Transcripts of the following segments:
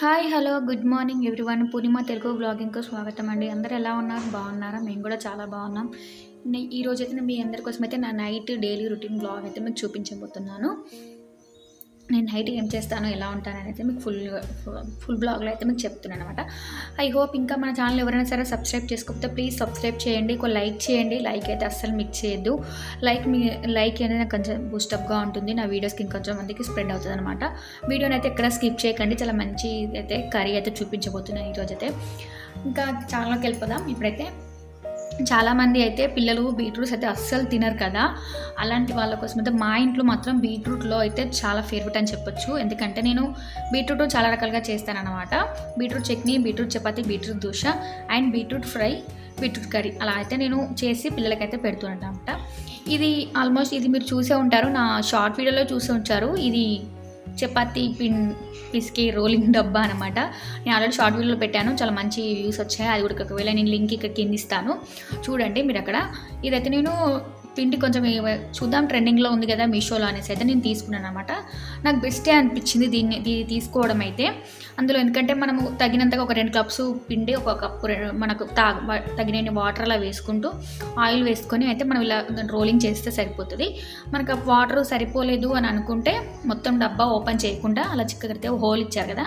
Hi hello good morning everyone. Purnima Telugu బ్లాగింగ్కు స్వాగతం అండి. అందరు ఎలా ఉన్నారు? బాగున్నారా? మేము కూడా చాలా బాగున్నాం. ఈ రోజు అయితే మీ అందరి కోసం అయితే నా నైట్ డైలీ రొటీన్ బ్లాగ్ అయితే మీకు చూపించబోతున్నాను. నేను నైట్ ఏం చేస్తాను ఎలా ఉంటాను అనేది మీకు ఫుల్ ఫుల్ బ్లాగ్లో అయితే మీకు చెప్తున్నాను అనమాట ఐ హోప్ ఇంకా మన ఛానల్ ఎవరైనా సరే సబ్స్క్రైబ్ చేసుకోకపోతే ప్లీజ్ సబ్స్క్రైబ్ చేయండి ఒక లైక్ చేయండి. లైక్ అయితే అస్సలు మీకు చేయొద్దు. లైక్ మీ లైక్ అనేది నాకు కొంచెం బూస్టప్గా ఉంటుంది. నా వీడియోస్కి ఇంకొంచెం మందికి స్ప్రెడ్ అవుతుంది అనమాట వీడియోని అయితే ఎక్కడ స్కిప్ చేయకండి. చాలా మంచి అయితే కర్రీ అయితే చూపించబోతున్నాను ఈరోజు అయితే ఇంకా ఛానల్కి వెళ్ళిపోదాం. ఇప్పుడైతే చాలామంది అయితే పిల్లలు బీట్రూట్స్ అయితే అస్సలు తినరు కదా. అలాంటి వాళ్ళ కోసం అయితే మా ఇంట్లో మాత్రం బీట్రూట్లో అయితే చాలా ఫేవరెట్ అని చెప్పొచ్చు. ఎందుకంటే నేను బీట్రూట్ చాలా రకాలుగా చేస్తాను అనమాట beetroot chutney beetroot chapati beetroot dosa and beetroot fry beetroot curry అలా అయితే నేను చేసి పిల్లలకైతే పెడుతున్నాను అనమాట ఇది ఆల్మోస్ట్ ఇది మీరు చూసే ఉంటారు. నా షార్ట్ వీడియోలో చూసే ఉంటారు. ఇది చపాతీ పిన్ పిసికి రోలింగ్ డబ్బా అనమాట నేను ఆల్రెడీ షార్ట్ వీడియోలో పెట్టాను. చాలా మంచి వ్యూస్ వచ్చాయి. అది కూడా ఒకవేళ నేను లింక్ ఇక్కడ కింద ఇస్తాను. చూడండి మీరు అక్కడ. ఇదైతే నేను పిండి కొంచెం చూద్దాం ట్రెండింగ్లో ఉంది కదా మీషోలో అనేసి అయితే నేను తీసుకున్నాను అనమాట నాకు బెస్టే అనిపించింది దీన్ని దీన్ని తీసుకోవడం అయితే. అందులో ఎందుకంటే మనము తగినంతగా ఒక రెండు కప్స్ పిండి ఒక కప్పు మనకు తా తగినన్ని వాటర్ అలా వేసుకుంటూ ఆయిల్ వేసుకొని అయితే మనం ఇలా రోలింగ్ చేస్తే సరిపోతుంది. మనకు వాటర్ సరిపోలేదు అని అనుకుంటే మొత్తం డబ్బా ఓపెన్ చేయకుండా అలా చిక్కగడితే హోల్ ఇచ్చారు కదా.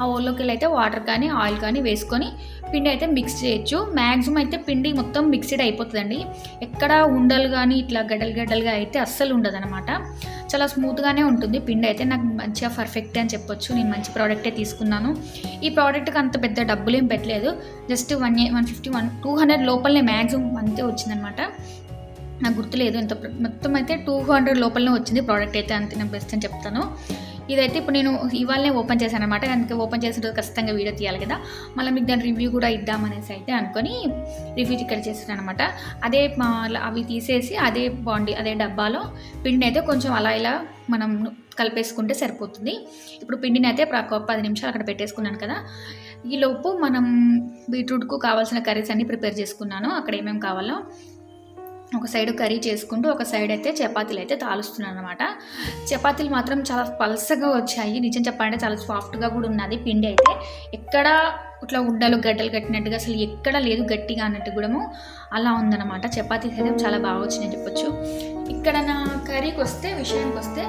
ఆ హోల్లోకి వెళ్ళి అయితే వాటర్ కానీ ఆయిల్ కానీ వేసుకొని పిండి అయితే మిక్స్ చేయొచ్చు. మ్యాక్సిమం అయితే పిండి మొత్తం మిక్స్డ్ అయిపోతుందండి. ఎక్కడ ఉండలు కానీ ఇట్లా గడ్డలు గడ్డలుగా అయితే అస్సలు ఉండదు అనమాట చాలా స్మూత్గానే ఉంటుంది. పిండి అయితే నాకు మంచిగా పర్ఫెక్ట్ అని చెప్పొచ్చు. నేను మంచి ప్రోడక్టే తీసుకున్నాను. ఈ ప్రోడక్ట్కి అంత పెద్ద డబ్బులు ఏం పెట్టలేదు. Just one one fifty one two hundred లోపలనే మ్యాక్సిమం అంతే వచ్చిందనమాట నాకు గుర్తులేదు ఎంత మొత్తం అయితే టూ హండ్రెడ్ లోపలనే వచ్చింది ప్రోడక్ట్ అయితే. అంతే నేను బెస్ట్ అని చెప్తాను. ఇదైతే ఇప్పుడు నేను ఇవాళనే ఓపెన్ చేశాను అనమాట అందుకే ఓపెన్ చేసిన రోజు ఖచ్చితంగా వీడియో తీయాలి కదా. మళ్ళీ మీకు దాని రివ్యూ కూడా ఇద్దామనేసి అయితే అనుకొని రివ్యూ ఇక్కడ చేస్తున్నాను అనమాట అదే అవి తీసేసి అదే బాండి అదే డబ్బాలో పిండి అయితే కొంచెం అలా ఇలా మనం కలిపేసుకుంటే సరిపోతుంది. ఇప్పుడు పిండిని అయితే ఒక పది నిమిషాలు అక్కడ పెట్టేసుకున్నాను కదా. ఈలోపు మనం బీట్రూట్కు కావాల్సిన కర్రీస్ అన్ని ప్రిపేర్ చేసుకున్నాను. అక్కడ ఏమేమి కావాలో ఒక సైడ్ కర్రీ చేసుకుంటూ ఒక సైడ్ అయితే చపాతీలు అయితే తాలుస్తున్నాను అనమాట చపాతీలు మాత్రం చాలా పల్సగా వచ్చాయి. నిజం చెప్పాలంటే చాలా సాఫ్ట్గా కూడా ఉన్నది పిండి అయితే. ఎక్కడ ఇట్లా ఉండలు గడ్డలు కట్టినట్టుగా అసలు ఎక్కడ లేదు గట్టిగా అన్నట్టు కూడా అలా ఉందన్నమాట. చపాతీస్ అయితే చాలా బాగా వచ్చినాయి చెప్పొచ్చు. ఇక్కడ నా కర్రీకి వస్తే విషయానికి వస్తే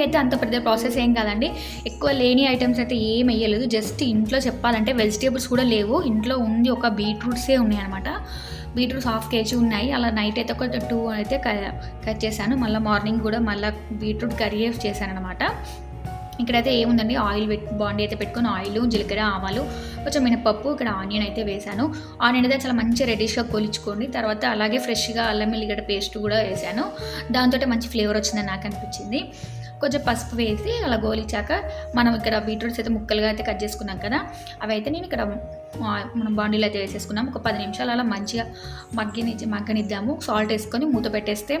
కర్రీ అయితే అంత పెద్ద ప్రాసెస్ ఏం కాదండి. ఎక్కువ లేని ఐటమ్స్ అయితే ఏం వేయలేదు. జస్ట్ ఇంట్లో చెప్పాలంటే వెజిటేబుల్స్ కూడా లేవు. ఇంట్లో ఉంది ఒక బీట్రూట్సే ఉన్నాయి అనమాట బీట్రూట్స్ హాఫ్ కేజీ ఉన్నాయి. అలా నైట్ అయితే ఒక టూ అయితే కట్ చేశాను. మళ్ళీ మార్నింగ్ కూడా మళ్ళీ బీట్రూట్ కర్రీ చేశాను అనమాట ఇక్కడైతే ఏముందండి? ఆయిల్ పెట్ బాండీ అయితే పెట్టుకొని ఆయిల్ జీలకర్ర ఆవాలు కొంచెం మినపప్పు ఇక్కడ ఆనియన్ అయితే వేశాను. ఆనియన్ అయితే చాలా మంచి రెడీష్గా కొలుచుకోండి. తర్వాత అలాగే ఫ్రెష్గా అల్లం ఎల్లిగడ్డ పేస్ట్ కూడా వేశాను. దాంతో మంచి ఫ్లేవర్ వచ్చిందని నాకు అనిపించింది. కొంచెం పసుపు వేసి అలా గోలిచాక మనం ఇక్కడ బీట్రూట్స్ అయితే ముక్కలుగా అయితే కట్ చేసుకున్నాం కదా అవి అయితే నేను ఇక్కడ మనం బాండీలో అయితే వేసేసుకున్నాం. ఒక పది నిమిషాలు అలా మంచిగా మగ్గిని మగ్గనిద్దాము. సాల్ట్ వేసుకొని మూత పెట్టేస్తే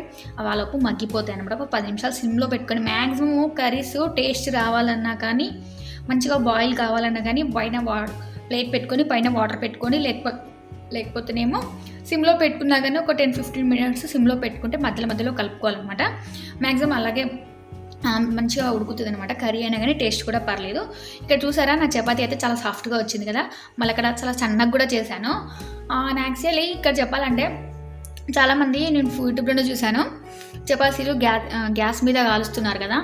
వాళ్ళకు మగ్గిపోతాయి అనమాట ఒక పది నిమిషాలు సిమ్లో పెట్టుకొని మ్యాక్సిమం కర్రీస్ టేస్ట్ రావాలన్నా కానీ మంచిగా బాయిల్ కావాలన్నా కానీ పైన వా ప్లేట్ పెట్టుకొని పైన వాటర్ పెట్టుకొని లేకపోతే లేకపోతేనేమో సిమ్లో పెట్టుకున్నా కానీ ఒక టెన్ ఫిఫ్టీన్ మినిట్స్ సిమ్లో పెట్టుకుంటే మధ్యలో మధ్యలో కలుపుకోవాలన్నమాట. మ్యాక్సిమం అలాగే మంచిగా ఉడుకుతుంది అనమాట కర్రీ అయినా కానీ టేస్ట్ కూడా పర్లేదు. ఇక్కడ చూసారా నా చపాతీ అయితే చాలా సాఫ్ట్గా వచ్చింది కదా. మళ్ళీ అక్కడ చాలా సన్నగా కూడా చేశాను. యాక్చువల్లీ ఇక్కడ చెప్పాలంటే చాలామంది నేను యూట్యూబ్లోనే చూశాను. చపాతీలు గ్యా గ్యాస్ మీద కాలుస్తున్నారు కదా.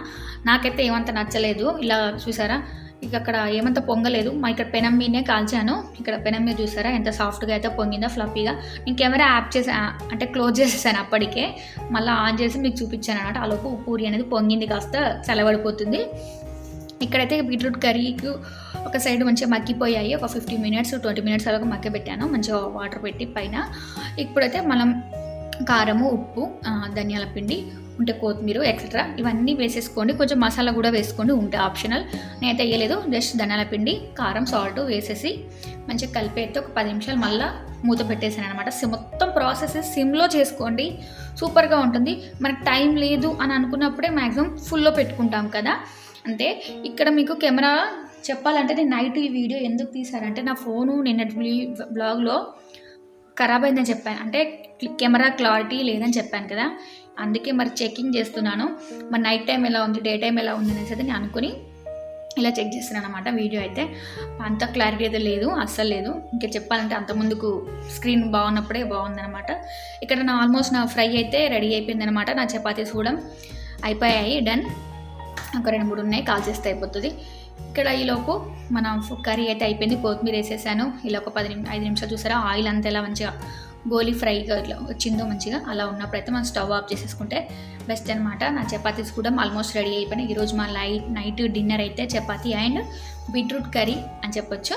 నాకైతే ఏమంత నచ్చలేదు. ఇలా చూసారా? ఇక అక్కడ ఏమంత పొంగలేదు. మా ఇక్కడ పెనం మీదనే కాల్చాను. ఇక్కడ పెనం మీద చూసారా? ఎంత సాఫ్ట్గా అయితే పొంగిందో ఫ్లఫీగా. నేను కెమెరా యాప్ చేసా అంటే క్లోజ్ చేసేసాను అప్పటికే. మళ్ళీ ఆన్ చేసి మీకు చూపించాను అనమాట ఆలోపు పూరి అనేది పొంగింది కాస్త చల్లబడిపోతుంది. ఇక్కడైతే బీట్రూట్ కర్రీకి ఒక సైడ్ మంచిగా మగ్గిపోయాయి. ఒక ఫిఫ్టీ మినిట్స్ ట్వంటీ మినిట్స్ అలాగా మగ్గ పెట్టాను మంచిగా వాటర్ పెట్టి పైన. ఇప్పుడైతే మనం కారము ఉప్పు ధనియాల పిండి ఉంటే కొత్తిమీర ఎక్సెట్రా ఇవన్నీ వేసేసుకోండి. కొంచెం మసాలా కూడా వేసుకోండి. ఉంటే ఆప్షనల్ నేనైతే వేయలేదు. జస్ట్ ధనియాల పిండి కారం సాల్ట్ వేసేసి మంచిగా కలిపేస్తే ఒక పది నిమిషాలు మళ్ళీ మూత పెట్టేసాను అనమాట మొత్తం ప్రాసెస్ సిమ్లో చేసుకోండి. సూపర్గా ఉంటుంది. మనకు టైం లేదు అని అనుకున్నప్పుడే మ్యాక్సిమం ఫుల్లో పెట్టుకుంటాం కదా. అంతే. ఇక్కడ మీకు కెమెరా చెప్పాలంటే నేను నైట్ ఈ వీడియో ఎందుకు తీశారంటే నా ఫోను నిన్నటి బ్లాగ్లో ఖరాబ్ అయిందని చెప్పాను. అంటే కెమెరా క్లారిటీ లేదని చెప్పాను కదా అందుకే మరి చెకింగ్ చేస్తున్నాను. మరి నైట్ టైం ఎలా ఉంది డే టైం ఎలా ఉంది అనేసి అయితే నేను అనుకుని ఇలా చెక్ చేస్తున్నాను అనమాట వీడియో అయితే. అంత క్లారిటీ అయితే లేదు అస్సలు లేదు. ఇంకా చెప్పాలంటే అంత ముందుకు స్క్రీన్ బాగున్నప్పుడే బాగుందనమాట ఇక్కడ నా ఆల్మోస్ట్ నా ఫ్రై అయితే రెడీ అయిపోయిందనమాట నా చపాతీస్ కూడా అయిపోయాయి డన్ ఒక రెండు మూడు ఉన్నాయి కాల్ చేస్తే అయిపోతుంది. ఇక్కడ ఈలోపు మన కర్రీ అయితే అయిపోయింది కొత్తిమీర వేసేసాను. ఇలా ఒక పది నిమి ఐదు నిమిషాలు చూసారా ఆయిల్ అంతా ఇలా మంచిగా గోలీ ఫ్రైగా ఇట్లా వచ్చిందో మంచిగా అలా ఉన్నప్పుడు అయితే మనం స్టవ్ ఆఫ్ చేసేసుకుంటే బెస్ట్ అనమాట నా చపాతీస్ కూడా ఆల్మోస్ట్ రెడీ అయిపోయినాయి. ఈరోజు మా లైట్ నైట్ డిన్నర్ అయితే చపాతీ అండ్ బీట్రూట్ కర్రీ అని చెప్పొచ్చు.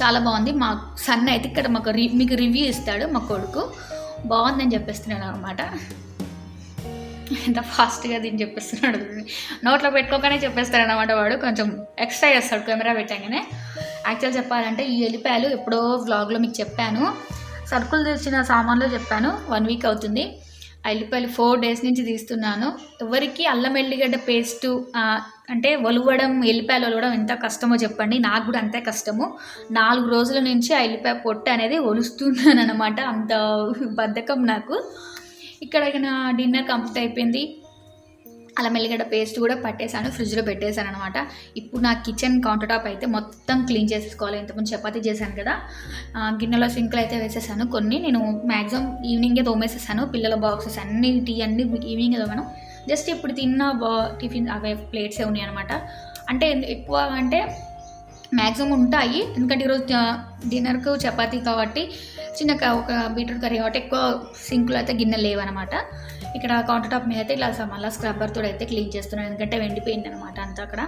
చాలా బాగుంది. మా సన్ అయితే ఇక్కడ మాకు రి మీకు రివ్యూ ఇస్తాడు మా కొడుకు. బాగుందని చెప్పేస్తున్నాడు అనమాట ఎంత ఫాస్ట్గా దీన్ని చెప్పేస్తున్నాడు నోట్లో పెట్టుకోకనే చెప్పేస్తాడు అనమాట వాడు. కొంచెం ఎక్స్ట్రా చేస్తాడు కెమెరా పెట్టగానే. యాక్చువల్ చెప్పాలంటే ఈ ఎల్లిపాయలు ఎప్పుడో వ్లాగ్లో మీకు చెప్పాను. సరుకులు తెచ్చిన సామాన్లు చెప్పాను. వన్ వీక్ అవుతుంది. ఆ ఎల్లిపాయలు ఫోర్ డేస్ నుంచి తీస్తున్నాను. ఎవరికి అల్లం ఎల్లిగడ్డ పేస్టు అంటే ఒలవడం ఎల్లిపాయలు ఒలవడం ఎంత కష్టమో చెప్పండి. నాకు కూడా అంతే కష్టము. నాలుగు రోజుల నుంచి ఆ ఎల్లిపాయ పొట్టు అనేది ఒలుస్తున్నాను అనమాట అంత బద్ధకం నాకు. ఇక్కడ నా డిన్నర్ కంప్లీట్ అయిపోయింది. అల్లం ఎల్లిగడ్డ పేస్ట్ కూడా పట్టేశాను ఫ్రిడ్జ్లో పెట్టేశాను అనమాట ఇప్పుడు నా కిచెన్ కౌంటర్ టాప్ అయితే మొత్తం క్లీన్ చేసేసుకోవాలి. ఇంతకుముందు చపాతీ చేశాను కదా గిన్నెలో సింకులు అయితే వేసేసాను. కొన్ని నేను మ్యాక్సిమం ఈవినింగే తోమేసేసాను. పిల్లల బాక్సెస్ అన్ని టీ అన్ని ఈవినింగే తోమాను. జస్ట్ ఇప్పుడు తిన్న బా టిఫిన్ అవే ప్లేట్సే ఉన్నాయి అనమాట అంటే ఎక్కువ అంటే మ్యాక్సిమం ఉంటాయి. ఎందుకంటే ఈరోజు డిన్నర్కు చపాతీ కాబట్టి చిన్న ఒక బీట్రూట్ కర్రీ కాబట్టి ఎక్కువ సింకులు అయితే గిన్నెలు లేవన్నమాట. ఇక్కడ కౌంటర్ టాప్ మీద అయితే ఇలా స- మళ్ళీ స్క్రబ్బర్తో అయితే క్లీన్ చేస్తున్నాను. ఎందుకంటే వెండిపోయింది అనమాట అంతా అక్కడ.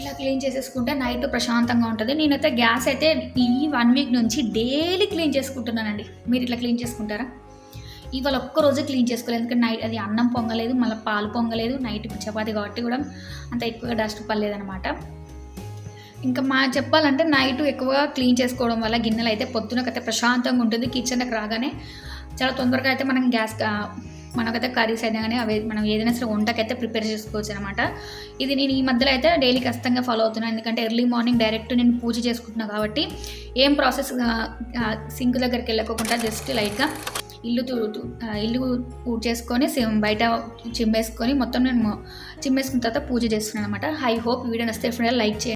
ఇలా క్లీన్ చేసేసుకుంటే నైట్ ప్రశాంతంగా ఉంటుంది. నేనైతే గ్యాస్ అయితే ఈ వన్ వీక్ నుంచి డైలీ క్లీన్ చేసుకుంటున్నానండి. మీరు ఇట్లా క్లీన్ చేసుకుంటారా? ఇవాళ ఒక్కరోజు క్లీన్ చేసుకోలేదు. ఎందుకంటే నైట్ అది అన్నం పొంగలేదు మళ్ళీ పాలు పొంగలేదు నైట్ చపాతి కాబట్టి కూడా అంత ఎక్కువగా డస్ట్ పడలేదనమాట ఇంకా మా చెప్పాలంటే నైట్ ఎక్కువగా క్లీన్ చేసుకోవడం వల్ల గిన్నెలు అయితే పొద్దునకైతే ప్రశాంతంగా ఉంటుంది. కిచెన్కి రాగానే చాలా తొందరగా అయితే మనం గ్యాస్ మనకైతే కర్రీస్ అయినా కానీ అవి మనం ఏదైనా సరే వంటకైతే ప్రిపేర్ చేసుకోవచ్చు అనమాట ఇది నేను ఈ మధ్యలో అయితే డైలీ ఖచ్చితంగా ఫాలో అవుతున్నాను. ఎందుకంటే ఎర్లీ మార్నింగ్ డైరెక్ట్ నేను పూజ చేసుకుంటున్నాను కాబట్టి ఏం ప్రాసెస్ సింక్ దగ్గరికి వెళ్ళకోకుండా జస్ట్ లైట్గా ఇల్లు తూ ఇల్లు పూజ చేసుకొని బయట చిమ్మేసుకొని మొత్తం నేను చిమ్మేసుకున్న తర్వాత పూజ చేస్తున్నాను అనమాట ఐ హోప్ వీడియో నచ్చితే ఫ్రెండ్ లైక్ చేయండి.